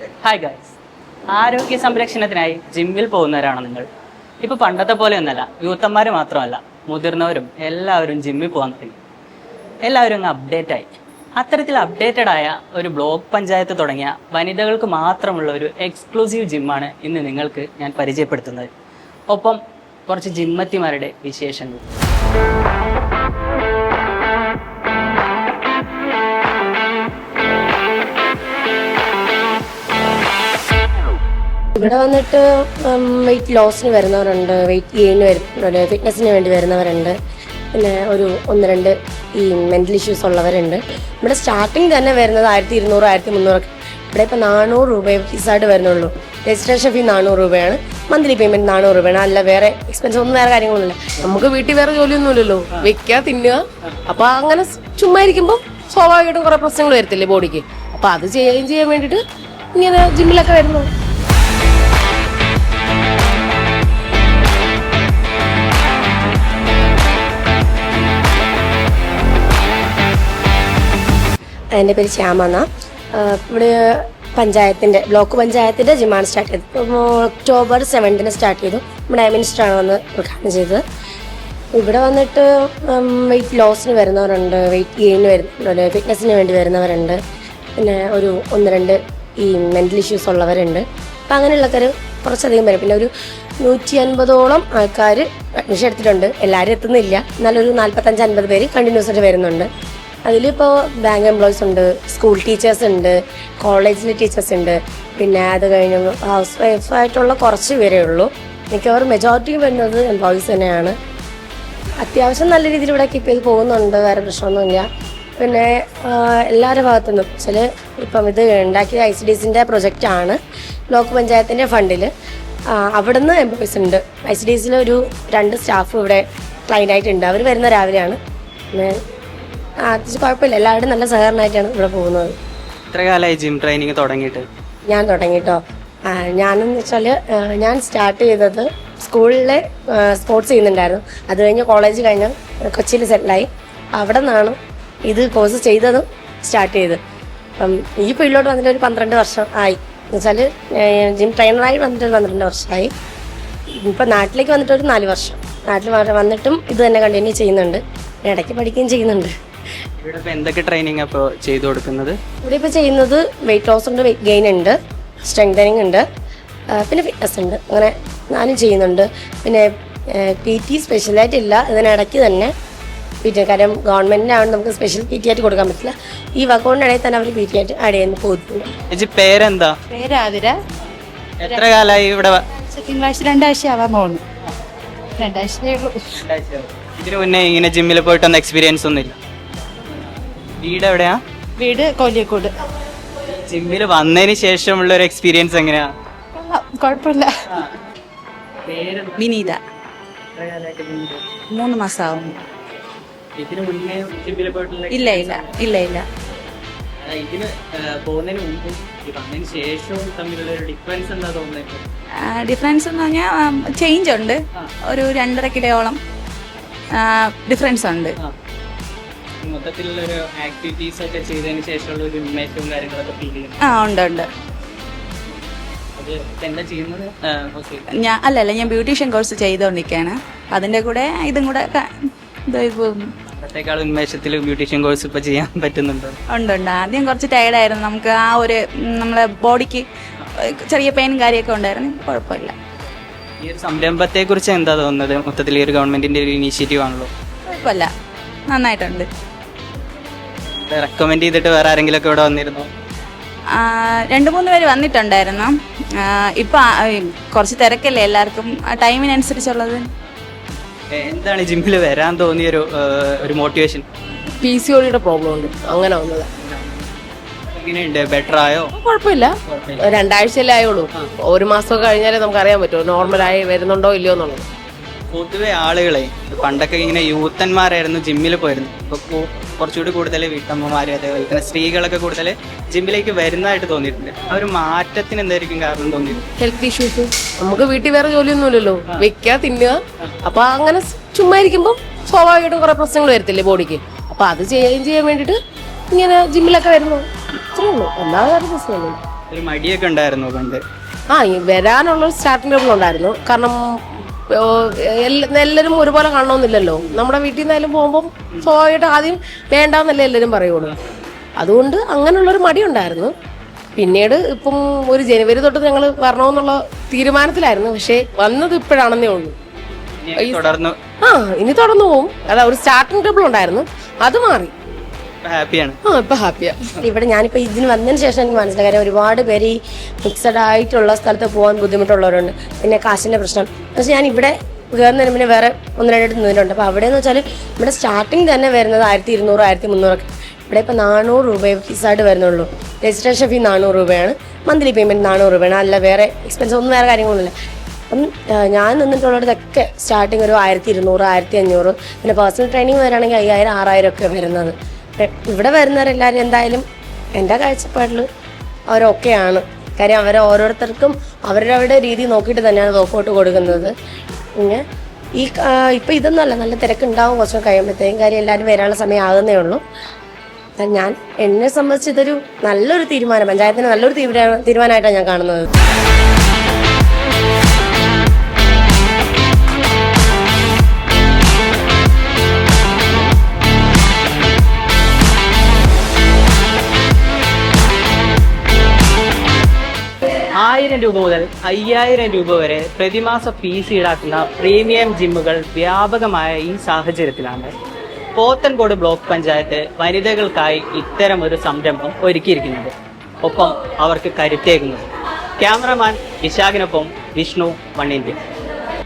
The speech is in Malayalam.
ഹായ് ഗൈസ് ആരോഗ്യ സംരക്ഷണത്തിനായി ജിമ്മിൽ പോകുന്നവരാണോ നിങ്ങൾ. ഇപ്പൊ പണ്ടത്തെ പോലെ ഒന്നല്ല. യൂത്തന്മാർ മാത്രമല്ല. മുതിർന്നവരും എല്ലാവരും ജിമ്മിൽ പോകാൻ തുടങ്ങി. എല്ലാവരും അങ്ങ് അപ്ഡേറ്റ് ആയി. അത്തരത്തിൽ അപ്ഡേറ്റഡ് ആയ ഒരു ബ്ലോക്ക് പഞ്ചായത്ത് തുടങ്ങിയ വനിതകൾക്ക് മാത്രമുള്ള ഒരു എക്സ്ക്ലൂസീവ് ജിമ്മാണ് ഇന്ന് നിങ്ങൾക്ക് ഞാൻ പരിചയപ്പെടുത്തുന്നത്. ഒപ്പം കുറച്ച് ജിമ്മത്തിമാരുടെ വിശേഷങ്ങൾ. ഇവിടെ വന്നിട്ട് വെയിറ്റ് ലോസിന് വരുന്നവരുണ്ട് വെയിറ്റ് ഗെയിന് വരുന്നവരുണ്ട് ഫിറ്റ്നസ്സിന് വേണ്ടി വരുന്നവരുണ്ട്. പിന്നെ ഒരു ഒന്ന് രണ്ട് ഈ മെന്റൽ ഇഷ്യൂസ് ഉള്ളവരുണ്ട്. ഇവിടെ സ്റ്റാർട്ടിങ് തന്നെ വരുന്നത് ആയിരത്തി ഇരുന്നൂറ് ആയിരത്തി മുന്നൂറൊക്കെ ഇവിടെ ഇപ്പോൾ നാനൂറ് രൂപ ഫീസായിട്ട് വരുന്നുള്ളൂ. രജിസ്ട്രേഷൻ ഫീ നാനൂറ് രൂപയാണ്. മന്ത്ലി പേയ്മെന്റ് നാനൂറ് രൂപയാണ്. അല്ല വേറെ എക്സ്പെൻസ് ഒന്നും വേറെ കാര്യങ്ങളൊന്നുമില്ല. നമുക്ക് വീട്ടിൽ വേറെ ജോലിയൊന്നുമില്ലല്ലോ. വെക്കുക തിന്നുക. അപ്പോൾ അങ്ങനെ ചുമ്മാ ഇരിക്കുമ്പോൾ സ്വാഭാവികമായിട്ടും കുറെ പ്രശ്നങ്ങൾ വരത്തില്ലേ ബോഡിക്ക് അപ്പോൾ അത് ചെയ്യുകയും ചെയ്യാൻ വേണ്ടിയിട്ട് ഇങ്ങനെ ജിമ്മിലൊക്കെ വരുന്നു. എന്റെ പേര് ശ്യാമന്ന ഇവിടെ പഞ്ചായത്തിന്റെ ബ്ലോക്ക് പഞ്ചായത്തിന്റെ ജിമാൻ സ്റ്റാർട്ട് ചെയ്തത് ഒക്ടോബർ സെവന്റിന് സ്റ്റാർട്ട് ചെയ്തു. നമ്മുടെ മിനിസ്റ്ററാണ് വന്ന് ഉദ്ഘാടനം ചെയ്തത്. ഇവിടെ വന്നിട്ട് വെയിറ്റ് ലോസിന് വരുന്നവരുണ്ട് വെയിറ്റ് ഗെയിന് വരുന്നവരുണ്ട് ഫിറ്റ്നസ്സിന് വേണ്ടി വരുന്നവരുണ്ട്. പിന്നെ ഒരു ഒന്ന് രണ്ട് ഈ മെന്റൽ ഇഷ്യൂസ് ഉള്ളവരുണ്ട്. അപ്പം അങ്ങനെയുള്ളവർ കുറച്ചധികം വരും പിന്നെ ഒരു നൂറ്റി അൻപതോളം ആൾക്കാർ അഡ്മിഷൻ എടുത്തിട്ടുണ്ട്. എല്ലാവരും എത്തുന്നില്ല. എന്നാലൊരു നാൽപ്പത്തഞ്ച് അൻപത് പേര് കണ്ടിന്യൂസ് ആയിട്ട് വരുന്നുണ്ട്. അതിലിപ്പോൾ ബാങ്ക് എംപ്ലോയീസ് ഉണ്ട് സ്കൂൾ ടീച്ചേഴ്സ് ഉണ്ട് കോളേജിലെ ടീച്ചേഴ്സ് ഉണ്ട്. പിന്നെ അത് കഴിഞ്ഞ് ഹൗസ് വൈഫായിട്ടുള്ള കുറച്ച് പേരേ ഉള്ളൂ. മിക്കവാറും മെജോറിറ്റി വരുന്നത് എംപ്ലോയീസ് തന്നെയാണ്. അത്യാവശ്യം നല്ല രീതിയിൽ ഇവിടെ കീപ്പ് ചെയ്ത് പോകുന്നുണ്ട് വേറെ പ്രശ്നമൊന്നുമില്ല. പിന്നെ എല്ലാവരുടെ എല്ലാവരുടെ ഭാഗത്തുനിന്നും. ചില ഇപ്പം ഇത് ഉണ്ടാക്കിയ ഐ സി ഡി എസിന്റെ പ്രൊജക്റ്റാണ് ബ്ലോക്ക് പഞ്ചായത്തിന്റെ ഫണ്ടിൽ അവിടുന്ന് എംപ്ലോയീസ് ഉണ്ട്. ഐ സി ഡി എസിൽ ഒരു രണ്ട് സ്റ്റാഫ് ഇവിടെ ക്ലൈന്റ് ആയിട്ടുണ്ട്. അവർ വരുന്ന രാവിലെയാണ്. പിന്നെ കുഴപ്പമില്ല. എല്ലാവരും നല്ല സഹകരണമായിട്ടാണ് ഇവിടെ പോകുന്നത്. എത്ര കാലമായി ജിം ട്രെയിനിങ് തുടങ്ങിയിട്ട്? ഞാൻ തുടങ്ങിട്ടോ. ഞാനെന്ന് വെച്ചാൽ ഞാൻ സ്റ്റാർട്ട് ചെയ്തത് സ്കൂളിലെ സ്പോർട്സ് ചെയ്യുന്നുണ്ടായിരുന്നു. അത് കഴിഞ്ഞ് കോളേജ് കഴിഞ്ഞ് കൊച്ചിയിൽ സെറ്റിലായി അവിടെ നിന്നാണ് ഇത് കോഴ്സ് ചെയ്തതും സ്റ്റാർട്ട് ചെയ്ത് അപ്പം ഈ ഫീൽഡിലോട്ട് വന്നിട്ട് ഒരു പന്ത്രണ്ട് വർഷം ആയി. എന്ന് വെച്ചാൽ ജിം ട്രെയിനറായി വന്നിട്ട് ഒരു പന്ത്രണ്ട് വർഷമായി. ഇപ്പം നാട്ടിലേക്ക് വന്നിട്ട് ഒരു നാല് വർഷം. നാട്ടിൽ വന്നിട്ടും ഇത് തന്നെ കണ്ടിന്യൂ ചെയ്യുന്നുണ്ട്. ഇടയ്ക്ക് പഠിക്കുകയും ചെയ്യുന്നുണ്ട്. ഇവിടെ ഇപ്പോൾ എന്തൊക്കെ ട്രെയിനിങ് അപ്പോൾ ചെയ്തു കൊടുക്കുന്നത്? ഇവിടെ ഇപ്പോൾ ചെയ്യുന്നത് വെയിറ്റ് ലോസ് ഉണ്ട് വെയിറ്റ് ഗെയിൻ ഉണ്ട് സ്ട്രെങ്തനിങ് ഉണ്ട് പിന്നെ ഫിറ്റ്നസ് ഉണ്ട്. അങ്ങനെ ഞാനും ചെയ്യുന്നുണ്ട്. പിന്നെ പി ടി സ്പെഷ്യലായിട്ടില്ല ഇതിനിടയ്ക്ക് തന്നെ പി ടി കാര്യം ഗവൺമെന്റിനാണ് നമുക്ക് സ്പെഷ്യൽ പി ടി ആയിട്ട് കൊടുക്കാൻ പറ്റില്ല. ഈ വക്കൗണ്ടിനിടയിൽ തന്നെ അവർ പി ടി ആയിട്ട് ആഡ് ചെയ്യുന്ന ചേച്ചി പേരെന്താ? പേരാതിര എത്ര കാലമായി ഇവിടെ സെക്കൻഡ് ക്ലാസ് രണ്ടാഴ്ച ആവാൻ പോകുന്നു രണ്ടാഴ്ചയേ ഉള്ളൂ. ഇതിനു മുന്നേ ഇങ്ങനെ ജിമ്മിൽ പോയിട്ടൊന്നും എക്സ്പീരിയൻസ് ഒന്നുമില്ല. വീട് എവിടെയാ? വീട് കോലിയക്കോട്. ജിമ്മിൽ വന്നതിന് ശേഷമുള്ള ഒരു എക്സ്പീരിയൻസ് എങ്ങനെയാ? കുഴപ്പമില്ല. വിനീത. മൂന്ന് മാസമാവും പോയിട്ടുള്ള ഇല്ല ഇല്ല ഇല്ല ഇല്ല. ആ, ഇതിന് ആ, പോകുന്നതിന് മുമ്പും വന്നതിന് ശേഷവും തമ്മിലുള്ള ഒരു ഡിഫറൻസ് എന്താ തോന്നുന്നത് ഡിഫറൻസ് എന്ന് പറഞ്ഞാൽ ചേഞ്ച് ഉണ്ട്. ഒരു രണ്ടര കിലോയോളം ഡിഫറൻസ് ഉണ്ട്. ആ. മൊത്തത്തിലുള്ള ഒരു ആക്ടിവിറ്റീസ് ഒക്കെ ചെയ്തതിന് ശേഷമുള്ള ഒരു ഉന്മേഷവും കാര്യങ്ങളൊക്കെ ഫീൽ ചെയ്യുന്നു. ആ ഉണ്ട് ഉണ്ട്. അത് എന്താ ചെയ്യുന്നത്? ഓക്കെ ഞാൻ അല്ലല്ല ഞാൻ ബ്യൂട്ടീഷ്യൻ കോഴ്സ് ചെയ്തുകൊണ്ടിരിക്കുകയാണ് അതിന്റെ കൂടെ ഇതും കൂടെ ക- ഇതായി പോകുന്നു അന്നത്തേക്കാൾ ഉന്മേഷത്തിൽ ബ്യൂട്ടീഷ്യൻ കോഴ്സ് ഇപ്പൊ ചെയ്യാൻ പറ്റുന്നുണ്ടോ? ഉണ്ട് ഉണ്ട്. ആദ്യം കുറച്ച് ടയർഡായിരുന്നു നമുക്ക് ആ ഒരു ഉം, നമ്മളെ ബോഡിക്ക് ചെറിയ പെയിൻ കാര്യമൊക്കെ ഉണ്ടായിരുന്നു. ഇപ്പൊ കുഴപ്പമില്ല. ഈ ഒരു സംരംഭത്തെ കുറിച്ച് എന്താ തോന്നുന്നത്? മൊത്തത്തിൽ ഈ ഒരു ഗവൺമെന്റിന്റെ ഒരു ഇനീഷ്യേറ്റീവ് ആണല്ലോ. കുഴപ്പമില്ല. നന്നായിട്ടുണ്ട്. റെക്കമെൻഡ് ചെയ്തിട്ട് വേറെ ആരെങ്കിലും ഒക്കെ ഇവിടെ വന്നിരുന്നു? രണ്ട് മൂന്ന് പേര് വന്നിട്ടുണ്ടായിരുന്നു. ഇപ്പൊ കുറച്ച് തിരക്കല്ലേ എല്ലാവർക്കും? ടൈമിനനുസരിച്ചുള്ളത് എന്താണ് ജിമ്മിൽ വരാൻ തോന്നിയ ഒരു ഒരു മോട്ടിവേഷൻ പി സി ഒടിയുടെ പ്രോബ്ലം ഉണ്ട്. അങ്ങനെ വന്നത്. എങ്ങനെയുണ്ട്? ബെറ്റർ ആയോ? കുഴപ്പമില്ല. രണ്ടാഴ്ചയല്ലേ ആയുള്ളൂ. ഒരു മാസം കഴിഞ്ഞാലേ നമുക്ക് അറിയാൻ പറ്റുമോ നോർമലായി വരുന്നുണ്ടോ ഇല്ലയോ എന്നുള്ളത്. പൊതുവെ ആളുകളെ പണ്ടൊക്കെ ഇങ്ങനെ യൂത്തന്മാരായിരുന്നു ജിമ്മിൽ പോയിരുന്നു ഇപ്പൊ കുറച്ചുകൂടി കൂടുതൽ വീട്ടമ്മമാര് അതേപോലെ തന്നെ സ്ത്രീകളൊക്കെ കൂടുതൽ ജിമ്മിലേക്ക് വരുന്നതായിട്ട് തോന്നിയിട്ടുണ്ട്. ആ ഒരു മാറ്റത്തിന് എന്തായിരിക്കും കാരണം തോന്നിയിട്ടുണ്ട്? ഹെൽത്ത് ഇഷ്യൂസ് നമുക്ക് വീട്ടിൽ വേറെ ജോലിയൊന്നുമില്ലല്ലോ. വെക്കുക തിന്നുക. അപ്പൊ അങ്ങനെ ചുമ്മാ ഇരിക്കുമ്പോൾ സ്വാഭാവികമായിട്ടും കുറെ പ്രശ്നങ്ങൾ വരത്തില്ലേ ബോഡിക്ക്? അപ്പൊ അത് ചെയ്യുകയും ചെയ്യാൻ വേണ്ടിട്ട് ഇങ്ങനെ ജിമ്മിലൊക്കെ വരുന്നു ഒരു മടിയൊക്കെ ഉണ്ടായിരുന്നു പണ്ട്? ആ ഈ വരാനുള്ള സ്റ്റാർട്ടിംഗ് ഉണ്ടായിരുന്നു. കാരണം എല്ലാവരും ഒരുപോലെ കാണണമെന്നില്ലല്ലോ. നമ്മുടെ വീട്ടിൽ നിന്നായാലും പോകുമ്പോൾ സ്വാഭാവികമായിട്ട് ആദ്യം വേണ്ടാന്നല്ലേ എല്ലാവരും പറയുള്ളൂ. അതുകൊണ്ട് അങ്ങനെയുള്ളൊരു മടി ഉണ്ടായിരുന്നു പിന്നീട് ഇപ്പം ഒരു ജനുവരി തൊട്ട് ഞങ്ങൾ വരണമെന്നുള്ള തീരുമാനത്തിലായിരുന്നു. പക്ഷേ വന്നത് ഇപ്പോഴാണെന്നേ ഉള്ളൂ. ആ ഇനി തുടർന്നു പോവും. അതാ ഒരു സ്റ്റാർട്ടിംഗ് ടേബിൾ ഉണ്ടായിരുന്നു. അത് മാറി. ഹാപ്പിയാണ്. ആ ഇപ്പൊ ഹാപ്പിയാ. ഇവിടെ ഞാനിപ്പോ ഇതിന് വന്നതിന് ശേഷം എനിക്ക് മനസ്സിലായി. കാര്യം ഒരുപാട് പേര് ഈ ഫിക്സഡ് ആയിട്ടുള്ള സ്ഥലത്ത് പോകാൻ ബുദ്ധിമുട്ടുള്ളവരുണ്ട്. പിന്നെ കാശിന്റെ പ്രശ്നം. പക്ഷെ ഞാൻ ഇവിടെ കയറുന്നതിന് പിന്നെ വേറെ ഒന്ന് രണ്ടിടത്ത് നിന്നിട്ടുണ്ട്. അപ്പോൾ അവിടെ എന്ന് വെച്ചാൽ ഇവിടെ സ്റ്റാർട്ടിങ് തന്നെ വരുന്നത് ആയിരത്തി ഇരുന്നൂറ് ആയിരത്തി മുന്നൂറൊക്കെ ഇവിടെ ഇപ്പോൾ നാനൂറ് രൂപ ഫീസായിട്ട് വരുന്നുള്ളൂ. രജിസ്ട്രേഷൻ ഫീ നാനൂറ് രൂപയാണ്. മന്ത്ലി പേയ്മെന്റ് നാനൂറ് രൂപയാണ്. അല്ല വേറെ എക്സ്പെൻസ് ഒന്നും വേറെ കാര്യങ്ങളൊന്നുമില്ല. അപ്പം ഞാൻ നിന്നിട്ടുള്ളിടത്തൊക്കെ സ്റ്റാർട്ടിങ് ഒരു ആയിരത്തി ഇരുന്നൂറ് ആയിരത്തി അഞ്ഞൂറ് പിന്നെ പേഴ്സണൽ ട്രെയിനിങ് വരാണെങ്കിൽ അയ്യായിരം ആറായിരം ഒക്കെ വരുന്നത്. ഇവിടെ വരുന്നവരെല്ലാവരും എന്തായാലും എന്റെ കാഴ്ചപ്പാടിൽ അവരൊക്കെയാണ് കാര്യം അവർ ഓരോരുത്തർക്കും അവരവരുടെ രീതി നോക്കിയിട്ട് തന്നെയാണ് വർക്കൗട്ട് കൊടുക്കുന്നത്. പിന്നെ ഈ ഇപ്പം ഇതൊന്നുമല്ല നല്ല തിരക്കുണ്ടാവും കുറച്ച് കഴിയുമ്പോഴത്തേക്കും. കാര്യം എല്ലാവരും വരാനുള്ള സമയം ആകുന്നേ ഉള്ളൂ. ഞാൻ എന്നെ സംബന്ധിച്ച് ഇതൊരു നല്ലൊരു തീരുമാനം. പഞ്ചായത്തിന് നല്ലൊരു തീരുമാനം തീരുമാനമായിട്ടാണ് ഞാൻ കാണുന്നത്. ആയിരം രൂപ മുതൽ അയ്യായിരം രൂപ വരെ പ്രതിമാസ ഫീസ് ഈടാക്കുന്ന പ്രീമിയം ജിമ്മുകൾ വ്യാപകമായ ഈ സാഹചര്യത്തിലാണ്. പോത്തൻകോട് ബ്ലോക്ക് പഞ്ചായത്ത് വനിതകൾക്കായി ഇത്തരം ഒരു സംരംഭം ഒരുക്കിയിരിക്കുന്നത്. ഒപ്പം അവർക്ക് കരുത്തേകുന്നത് ക്യാമറമാൻ വിശാഖിനൊപ്പം വിഷ്ണു വണ്ണിന്ത്യ